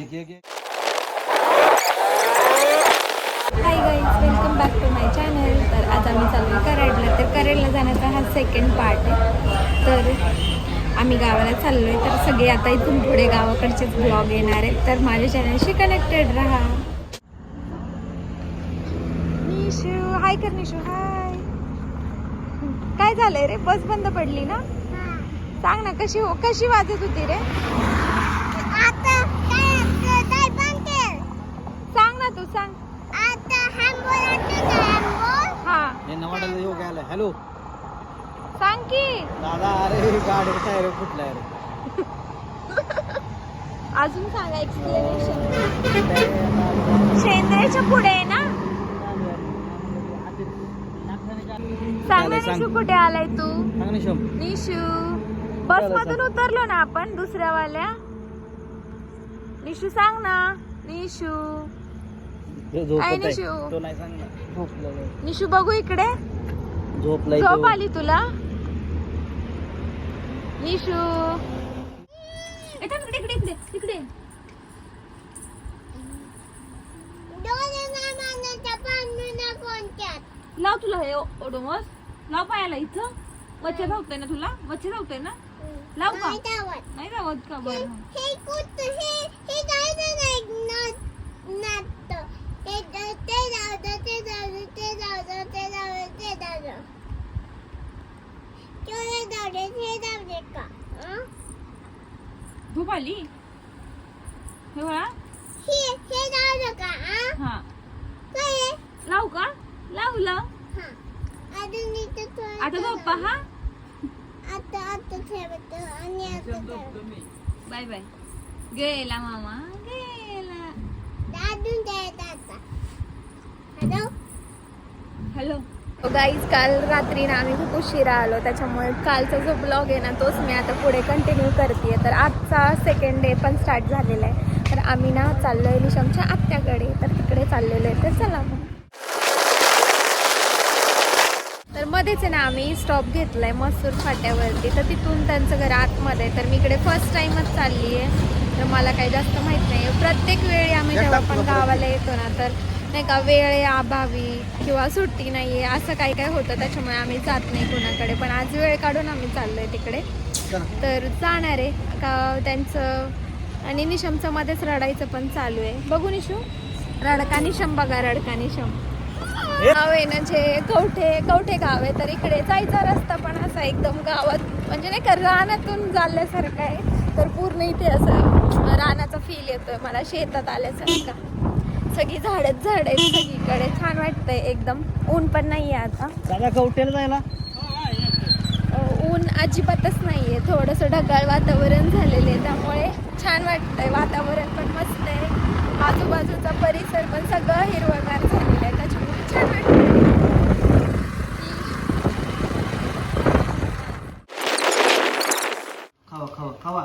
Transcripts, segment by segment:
एक एक एक. Hi guys welcome back to my channel तर आज आम्ही चाललो कराडला. तर कराडला जाण्याचा हा सेकंड पार्ट आहे. तर आम्ही गावाला चाललो आहे तर सगळे आता इथून पुढे गावाकडचेच ब्लॉग येणार आहेत. तर माझ्या चॅनलशी कनेक्टेड राहा. निशू हाय कर निशू हाय काय झालंय रे? बस बंद पडली ना? सांग ना कशी हो कशी वाजत होती रे? ना तू सांग? हा हे. नवाड्याला योग आलाय हॅलो. सांग की. दादा अरे गाडी टायर फुटलाय रे? अजून सांगा एक्सप्लेनेशन शेंद्रेच्या पुढे आहे ना? सांग ना. निशू कुठे आलाय तू? सांग ना शोम निशू बस मधून. उतरलो ना आपण दुसऱ्या वाल्या निशू सांग ना. निशू. आहे निशू. तो नाही निशू बघू इकडे. झोपलाय झोप तो. आली तुला? निशू. इकडे इकडे इकडे इकडे. कोणत्यात लाव तुला हे ओडोमस? लाव पायाला इथं? मच्छर धावतोय ना तुला? मच्छर धावतोय ना? लाव का? नाही धावत. का हे बरं? धूप हे ते ते ते ते ते हे. का आली हे बघा जाऊ का हं? हा काय लाव का? लावलं. आता झोपा हा आता आता आणि बाय बाय. गेला मामा गेला. अजून द्यायचा हॅलो. हॅलो. गाईज काल रात्री ना आम्ही खूप उशिरा आलो त्याच्यामुळे कालचा जो ब्लॉग आहे ना तोच मी आता पुढे कंटिन्यू करते तर आजचा सेकंड डे पण स्टार्ट झालेला आहे. तर आम्ही ना चाललो आहे निशमच्या आत्याकडे. तर तिकडे चाललेलो आहे. तर चला मग. तर मध्येच आहे ना आम्ही स्टॉप घेतलाय मसूर फाट्यावरती. तर तिथून त्यांचं घर आतमध्ये आहे. तर मी इकडे फर्स्ट टाइमच चालली आहे तर मला काही जास्त माहीत नाही प्रत्येक वेळी आम्ही जेव्हा पण गावाला येतो ना तर नाही का वेळ अभावी किंवा सुट्टी नाही आहे असं काही काय होतं. त्याच्यामुळे आम्ही जात नाही कुणाकडे. पण आज वेळ काढून आम्ही चाललोय तिकडे. तर जाणार आहे. का त्यांचं आणि निशमचं मध्येच रडायचं पण चालू आहे. बघू निशू. रडका निशम बघा रडका निशम. गाव आहे ना जे कवठे कवठे गाव आहे. तर इकडे जायचा रस्ता पण असा एकदम गावात म्हणजे नाही का रानातून चालल्यासारखं आहे. तर पूर्ण इथे असं रानाचा फील येतोय मला शेतात आल्यासारखं. सगळी झाडच झाड आहेत सगळीकडे. छान वाटतंय एकदम. ऊन पण नाही आहे आता. दादा कवटेला जायला. ऊन अजिबातच नाही आहे थोडंसं ढगाळ वातावरण झालेलं आहे त्यामुळे छान वाटतंय. वातावरण पण मस्त आहे. आजूबाजूचा परिसर पण सगळं हिरवगार झालेलं आहे. त्याच्यामुळे छान वाटतंय. खावा खावा खावा.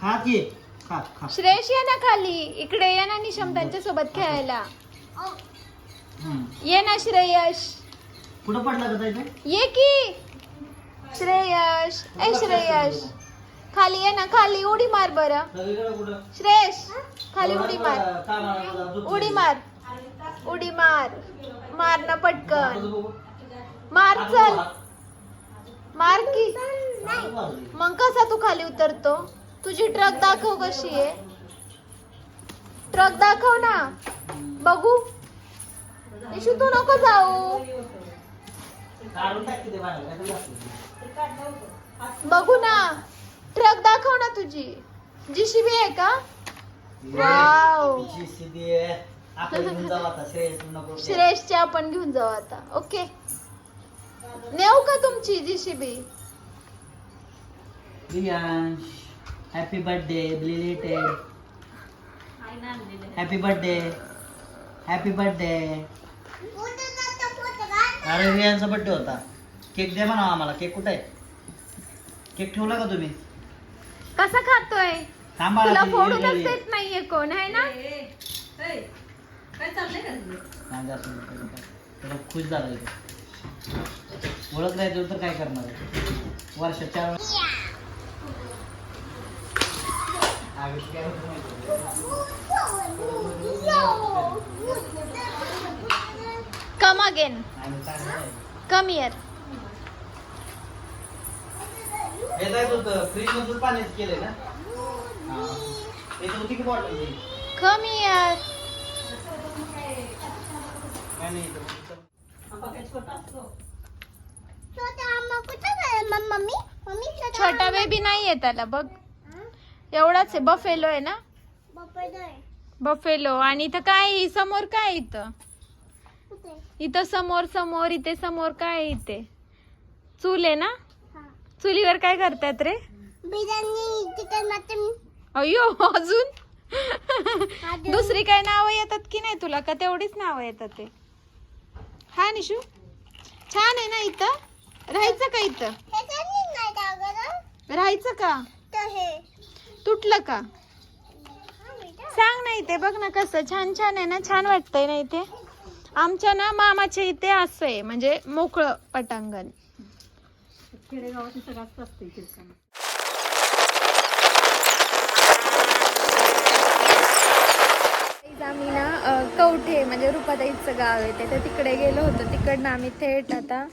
खा खा श्रेयश ये ना खाली. इकडे ये ना निशम त्यांच्यासोबत खेळायला. ये ना श्रेयश कुठं पडला का ताई ये की. श्रेयश ए श्रेयश खाली ये ना खाली उडी मार बरं. सगळीकडे कुठं? श्रेयश खाली उडी मार. उडी मार. उडी मार. मार ना पटकन. बघू. मार चल. मार की. मग कसा तू खाली उतरतो? तुझी ट्रक दाखव कशी आहे. ट्रक दाखव ना. बघू. इशू तू नको जाऊ? बघू ना. ट्रक दाखव ना तुझी. जीसीबी आहे का? वाव आहे. आपण घेऊन जाऊ आता. श्रेयस नको. श्रेयसच्या आपण घेऊन जाऊ आता. ओके नेऊ का तुमची GCB happy birthday belated happy birthday happy birthday अरे रियांचा बर्थडे होता. केक द्या म्हणा आम्हाला. केक कुठे आहे? केक ठेवला का तुम्ही? कसा खातोय? थांबा तुला फोडूनच. देत नाहीये कोण आहे ना? काय. खुश झाला ओळख नाही देऊ तर काय करणार? वर्षाच्या काय आहे? कम अगेन कम इयर हे जायच होतं फ्रीज मधून पाण्यात केलंय ना हा. होती की बॉटल काय नाही इथं. छोटा बेबी नाहीये त्याला बघ एवढाच आहे बफेलो आहे ना? बफेलो आणि इथं काय? समोर काय इथं? इथं समोर समोर इथे समोर काय इथे? चूल आहे ना? हा. चुलीवर काय करतायत रे? अयो अजून? दुसरी काय नावं येतात की नाही तुला? का तेवढीच नावं येतात ते? हा निशू? छान आहे ना इथं? राहायचं का इथं? राहायचं का? हे. तुटलं का? सांग ना इथे बघ ना कसं छान छान आहे ना छान वाटतंय ना इथे. आमच्या ना मामाच्या इथे असं आहे म्हणजे मोकळं पटांगण. आम्ही ना कवठे म्हणजे रुपाताईचं गाव आहे ते. तर तिकडे गेलो होतो तिकडनं आम्ही थेट आता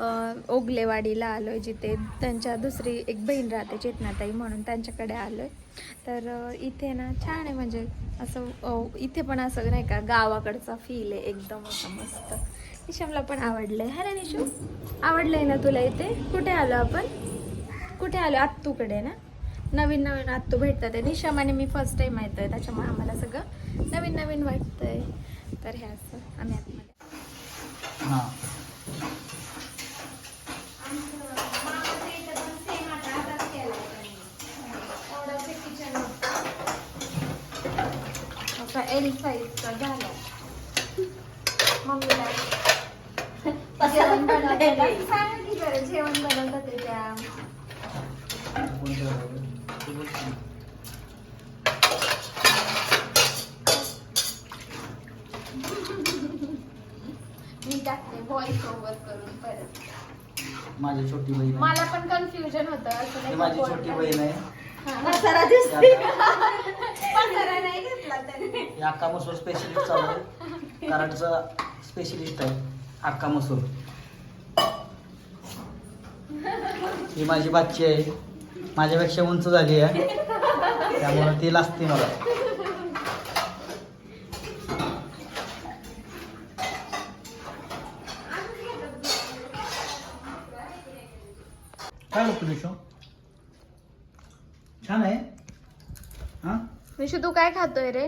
ओगलेवाडीला आलो आहे जिथे. त्यांच्या दुसरी एक बहीण राहते चेतनाताई म्हणून त्यांच्याकडे आलो आहे तर इथे ना छान आहे म्हणजे असं इथे पण असं नाही का गावाकडचा फील आहे एकदम असं मस्त. निशमला पण आवडलं आहे ना निशू आवडलं आहे ना तुला इथे? कुठे आलो आपण? कुठे आलो? आत्तूकडे ना? नवीन नवीन आत्तू भेटतात आहे. निशम आणि मी फर्स्ट टाईम येतो आहे त्याच्यामुळे आम्हाला सगळं नवीन नवीन वाटतंय. तर हे असं. आम्ही आतमध्ये एल साईजचा झाला मम्मीला जेवण बनवताना सांग की जरा जेवण बनवतात ते त्या. मी टाकते व्हॉइस ओव्हर करून परत माझी छोटी बहीण आहे. मला पण कन्फ्युजन होतं असं ही नाही माझी का छोटी. बहीण आहे हा, दिसतोय. पसारा नाही घेतला त्याने अक्का मसूर स्पेशलिस्ट चालू आहे. कराडचा स्पेशलिस्ट आहे. अक्का मसूर. ही माझी बाची आहे. माझ्यापेक्षा उंच झाली आहे. त्यामुळे ती लाजते मला. काय बघतो विशो छान आहे? हा विशू तू काय खातोय रे?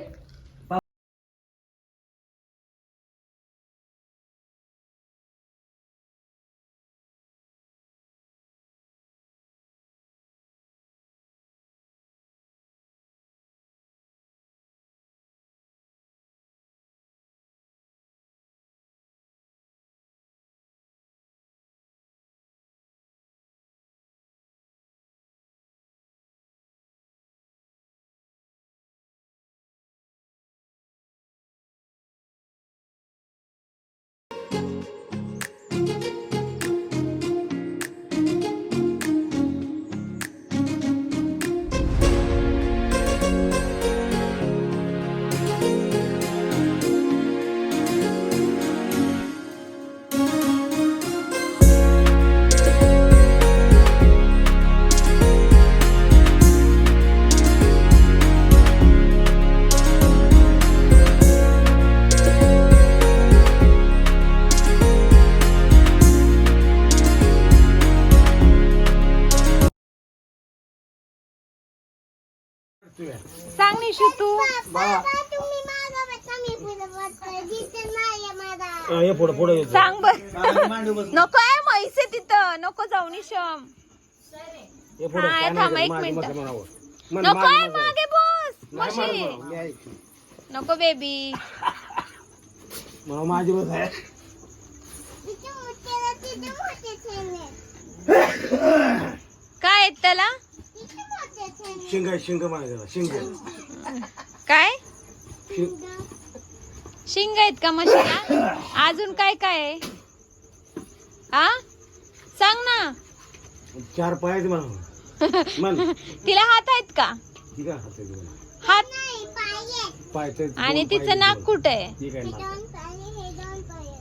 मला हे पुढे पुढे सांग बर. बस. नको आहे म्हैस आहे तिथं. नको जाऊ निशम. हे पुढे हा, थांब, एक माझी मिनिट. नको आहे. मागे. बस नाही मला म्हशी म्हणावं, मी ऐकते. नको बेबी. माझी मत आहे. काय आहेत त्याला? शिंग आहे, शिंग माझ्या शिंग. काय? शिंग शिंग आहेत का म्हशीला? अजून काय काय आहे? आ? सांग ना. चार पाय आहेत मन तिला हात आहेत का? ठीक आहे हात? आहे पाय आणि पाय तिचं नाक. कुठे आहे? ठीक आहे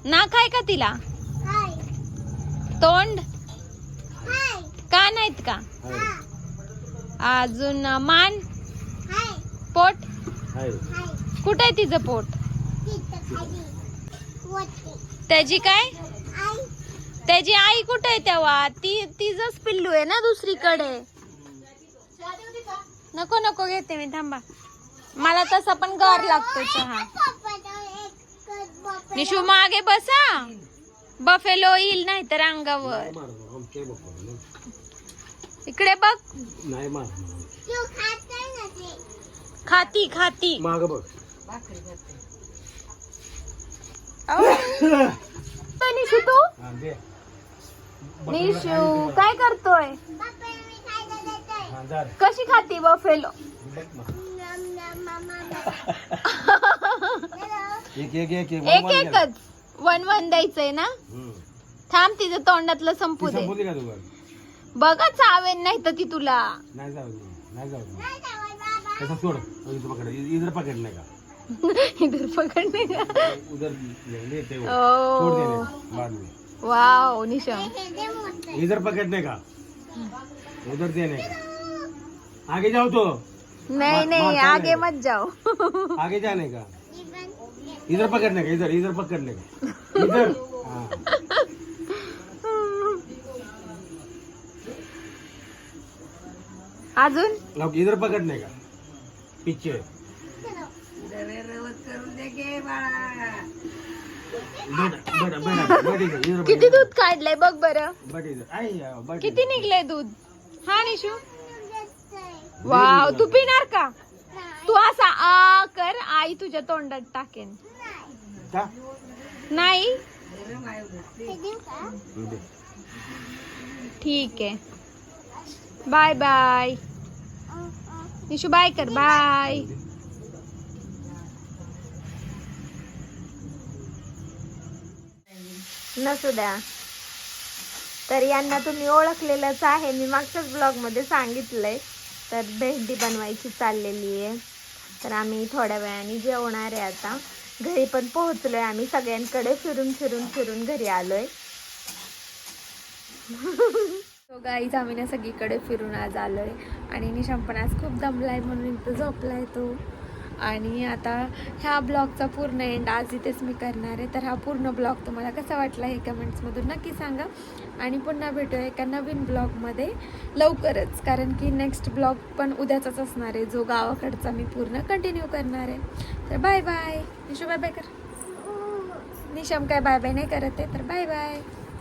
नाक. आहे का तिला? तोंड? हाय. कान आहेत का? आहे, अजून मान? हाय. पोट? कुठे आहे तिचं पोट? त्याची काय? आई. त्याची आई कुठे आहे तेव्हा? ती तिचंच पिल्लू आहे ना दुसरीकडे. नको नको घेते मी थांबा. मला तसा पण गार लागतो चहा. निशू मागे बसा. बफेलो येईल नाही तर अंगावर इकडे बघ. नाही खात खाती खाती. मागं बघ. निशू तू? हा, दे. निशू काय करतोय? हा. कशी खाती बफेलो? बघ मग. नम नम मामा एक एक एक एक. एक वन वन घ्या. एकच वन वन द्यायचंय ना. थांब तिचं तोंडातलं संपू दे. बघा चावेन नाही तर ती तुला. नाही जाऊ दे नाही जाऊ दे. नाही पकड इधर पकड नाही का? इधर पकडणे का? उधर ले ले ते वो. ओ. छोड़ देने बाद में. वाव निशा. हे दे मोठं इधर पकड़ने का? उधर देने का? आगे जाओ तो. नहीं नहीं आगे नहीं। मत जाओ आगे जाने का? इधर पकड़ने का? इधर इधर पकड़ने का? इधर. अजून? इधर का? बैठ बैठ इधर इधर किती दूध काढलंय बघ बरं. किती. निघलंय दूध? हा निशू? वाव तू पिणार का? नाही तू असा आ कर आई तुझ्या तोंडात टाकेन. का? नाही? का. ठीक आहे. Bye bye. निशू बाय कर बाय नसू द्या. तर यांना तुम्ही ओळखलेलंच आहे. मी मागच्याच ब्लॉगमध्ये सांगितलंय. तर भेंडी बनवायची चाललेली आहे. तर आम्ही थोड्या वेळाने जेवणार आहे आता. घरी पण पोहोचलोय आम्ही. सगळ्यांकडे फिरून फिरून फिरून घरी आलोय. सो गाईज आम्ही ना सगळीकडे फिरून आज आलो आहे आणि निशाम पण आज खूप दमलाय म्हणून इथं आहे तो. आणि आता ह्या ब्लॉगचा पूर्ण एंड आज इथेच मी करणार आहे. तर हा पूर्ण ब्लॉग तुम्हाला कसा वाटला हे कमेंट्समधून नक्की सांगा. आणि पुन्हा भेटूया एका नवीन ब्लॉगमध्ये लवकरच. कारण की नेक्स्ट ब्लॉग पण उद्याचाच असणार आहे. जो गावाकडचा मी पूर्ण कंटिन्यू करणार आहे. तर bye bye Nishu bye bye कर. निशम काय बाय बाय नाही करत आहे तर बाय बाय